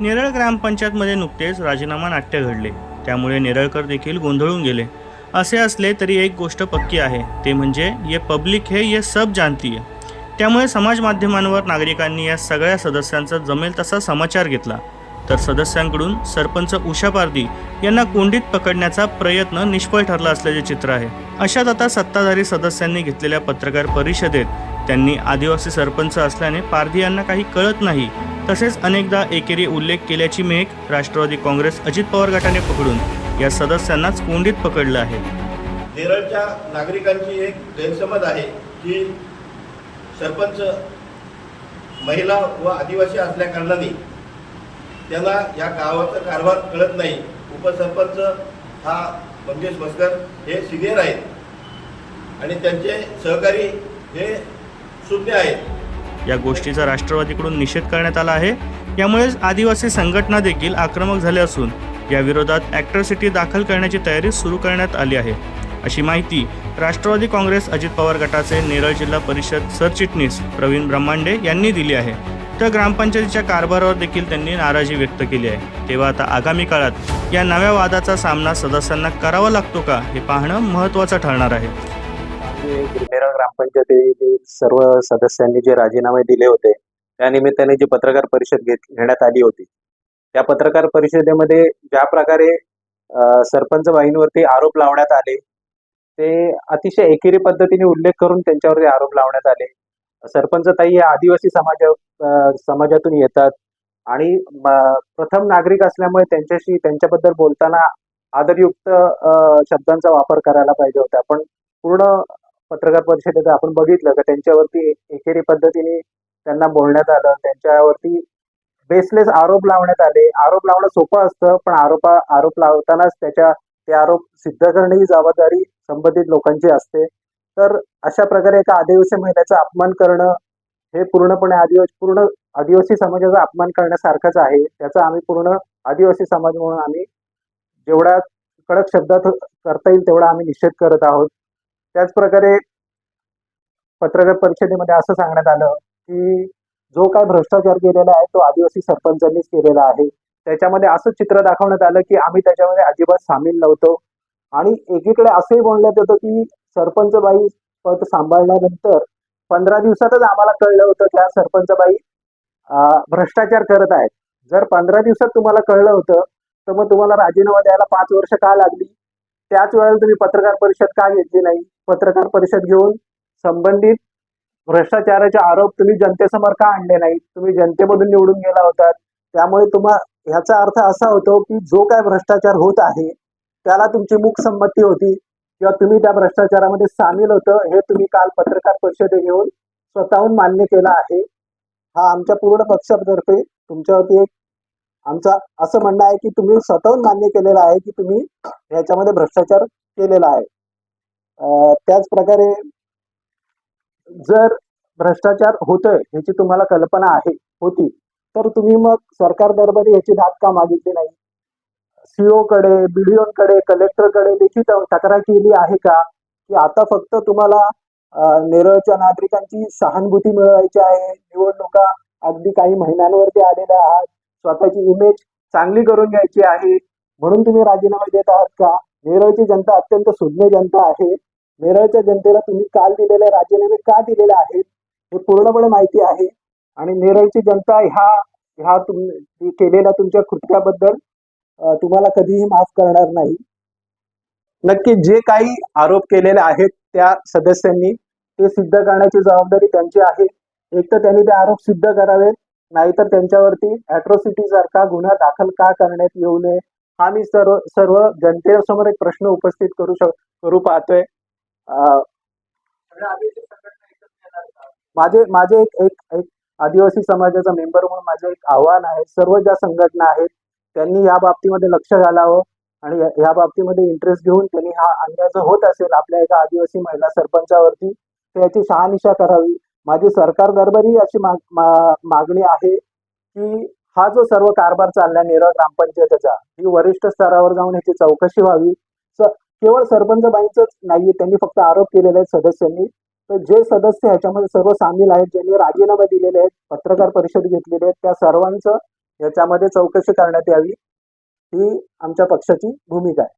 नेरळ ग्रामपंचायतमध्ये नुकतेच राजीनामा नाट्य घडले. त्यामुळे नेरळकर देखील गोंधळून गेले. असे असले तरी एक गोष्ट पक्की आहे ते म्हणजे ये पब्लिक हे ये सब जाणती त्यामुळे समाज माध्यमांवर नागरिकांनी या सगळ्या सदस्यांचा जमेल तसा समाचार घेतला. तर सदस्यांकडून सरपंच उषा पारदी यांना कोंडीत पकडण्याचा प्रयत्न निष्फळ ठरला असल्याचे चित्र आहे. अशात आता सत्ताधारी सदस्यांनी घेतलेल्या पत्रकार परिषदेत त्यांनी आदिवासी सरपंच असल्याने पारधी यांना काही कळत नाही. तसेच अनेकदा एकेरी उल्लेख केल्याची मेघ राष्ट्रवादी काँग्रेस अजित पवार गटाने पकडून या सदस्यांनाच कोंडीत पकडलं आहे. नेरळच्या नागरिकांची एक गैरसमज आहे की सरपंच महिला व आदिवासी असल्याकारणाने त्याला या गावाचा कारभार कळत नाही. उपसरपंच हा मंगेश भस्कर हे सिनियर आहेत. आणि त्यांचे सहकारी हे शून्य आहेत. या गोष्टीचा राष्ट्रवादीकडून निषेध करण्यात आला आहे. यामुळेच आदिवासी संघटना देखील आक्रमक झाल्या असून या विरोधात ॲक्ट्रॉसिटी दाखल करण्याची तयारी सुरू करण्यात आली आहे. अशी माहिती राष्ट्रवादी काँग्रेस अजित पवार गटाचे नेरळ जिल्हा परिषद सरचिटणीस प्रवीण ब्रह्मांडे यांनी दिली आहे. तर ग्रामपंचायतीच्या कारभारावर देखील त्यांनी नाराजी व्यक्त केली आहे. तेव्हा आता आगामी काळात या नव्या वादाचा सामना सदस्यांना करावा लागतो का हे पाहणं महत्त्वाचं ठरणार आहे. ग्रामपंचायतीतील सर्व सदस्यांनी जे राजीनामे दिले होते त्या निमित्ताने जी पत्रकार परिषद घेत घेण्यात आली होती त्या पत्रकार परिषदेमध्ये ज्या प्रकारे सरपंच बाईंवरती आरोप लावण्यात आले ते अतिशय एकेरी पद्धतीने उल्लेख करून त्यांच्यावरती आरोप लावण्यात आले. सरपंच ताई या आदिवासी समाजा समाजातून येतात. आणि प्रथम नागरिक असल्यामुळे त्यांच्याशी त्यांच्याबद्दल बोलताना आदरयुक्त शब्दांचा वापर करायला पाहिजे होता. पण पूर्ण पत्रकार परिषदेत आपण बघितलं का त्यांच्यावरती एकेरी पद्धतीने त्यांना बोलण्यात आलं. त्यांच्यावरती बेसलेस आरोप लावण्यात आले. आरोप लावणं सोपं असतं पण आरोप आरोप लावतानाच त्याच्या ते आरोप सिद्ध करणे ही जबाबदारी संबंधित लोकांची असते. तर अशा प्रकारे एका आदिवासी महिलेचा अपमान करणं हे पूर्णपणे आदिवासी पूर्ण आदिवासी समाजाचा अपमान करण्यासारखंच आहे. त्याचा आम्ही पूर्ण आदिवासी समाज म्हणून आम्ही जेवढा कडक शब्दात करता येईल तेवढा आम्ही निषेध करत आहोत. त्याच प्रकारे पत्रकार परिषदेमध्ये असं सांगण्यात आलं की जो काय भ्रष्टाचार केलेला आहे तो आदिवासी सरपंचांनीच केलेला आहे. त्याच्यामध्ये असं चित्र दाखवण्यात आलं की आम्ही त्याच्यामध्ये अजिबात सामील नव्हतो. आणि एकीकडे असंही बोलण्यात येतं की सरपंच बाई पद सांभाळल्यानंतर पंधरा दिवसातच आम्हाला कळलं होतं त्या सरपंचबाई सरपंच बाई भ्रष्टाचार करत आहेत. जर पंधरा दिवसात तुम्हाला कळलं होतं तर मग तुम्हाला राजीनामा द्यायला पाच वर्ष का लागली? त्याच वेळेला तुम्ही पत्रकार परिषद का घेतली नाही? पत्रकार परिषद घेऊन संबंधित भ्रष्टाचाराचे आरोप तुम्ही जनतेसमोर का आणले नाही? तुम्ही जनतेमधून निवडून गेला होता त्यामुळे तुम्हा ह्याचा अर्थ असा होतो की जो काय भ्रष्टाचार होत आहे त्याला तुमची मुख संमती होती. किंवा तुम्ही त्या भ्रष्टाचारामध्ये सामील होतं हे तुम्ही काल पत्रकार परिषदे घेऊन स्वतःहून मान्य केलं आहे. हा आमच्या पूर्ण पक्षातर्फे तुमच्यावरती एक आमचा असं म्हणणं आहे की तुम्ही स्वतःहून मान्य केलेलं आहे की तुम्ही ह्याच्यामध्ये भ्रष्टाचार केलेला आहे. त्याच प्रकारे जर भ्रष्टाचार होतोय ह्याची तुम्हाला कल्पना आहे होती तर तुम्ही मग सरकार दरबारी याची दाद का मागितली नाही. सीओ कडे बीडीओ कडे कलेक्टरकडे देखील तक्रार केली आहे का? की आता फक्त तुम्हाला नेरळच्या नागरिकांची सहानुभूती मिळवायची आहे. निवडणुका अगदी काही महिन्यांवरती आलेल्या आहात. स्वतःची इमेज चांगली करून घ्यायची आहे. म्हणून तुम्ही राजीनामा देत आहात का? नेरळची जनता अत्यंत सुज्ञ जनता आहे. नेरळच्या जनतेला तुम्ही काल दिलेले राजीनामे का दिलेले आहेत? हे पूर्णपणे माहिती आहे. आणि नेरळची जनता ह्या ह्या तुम्ही केलेल्या तुमच्या कृत्याबद्दल तुम्हाला कधीही माफ करणार नाही. नक्की जे काही आरोप केलेले आहेत त्या सदस्यांनी ते सिद्ध करण्याची जबाबदारी त्यांची आहे. एक तर त्यांनी ते आरोप सिद्ध करावेत नाहीतर त्यांच्यावरती अॅट्रॉसिटी सारखा गुन्हा दाखल का करण्यात येऊ नये? हा मी सर्व सर्व जनतेसमोर एक प्रश्न उपस्थित करू शक करू पाहतोय. माझे माझे एक एक एक आदिवासी समाजाचा मेंबर म्हणून माझे एक आव्हान आहे. सर्व ज्या संघटना आहेत त्यांनी या बाबतीमध्ये लक्ष घालावं आणि या- बाबतीमध्ये इंटरेस्ट घेऊन त्यांनी हा अन्याय जो होत असेल आपल्या एका आदिवासी महिला सरपंचावरती तर याची शहानिशा करावी. माझी सरकार दरबारी अशी माग- मा- मागणी आहे की हा जो सर्व कारभार चालला नेरळ ग्रामपंचायतीचा ही वरिष्ठ स्तरावर जाऊन ह्याची चौकशी व्हावी. केवळ सरपंच बाईंचंच नाहीये त्यांनी फक्त आरोप केलेले आहेत सदस्यांनी. तर जे सदस्य ह्याच्यामध्ये सर्व सामील आहेत ज्यांनी राजीनामे दिलेले आहेत पत्रकार परिषद घेतलेले आहेत त्या सर्वांचं याच्यामध्ये चौकशी करण्यात यावी ही आमच्या पक्षाची भूमिका आहे.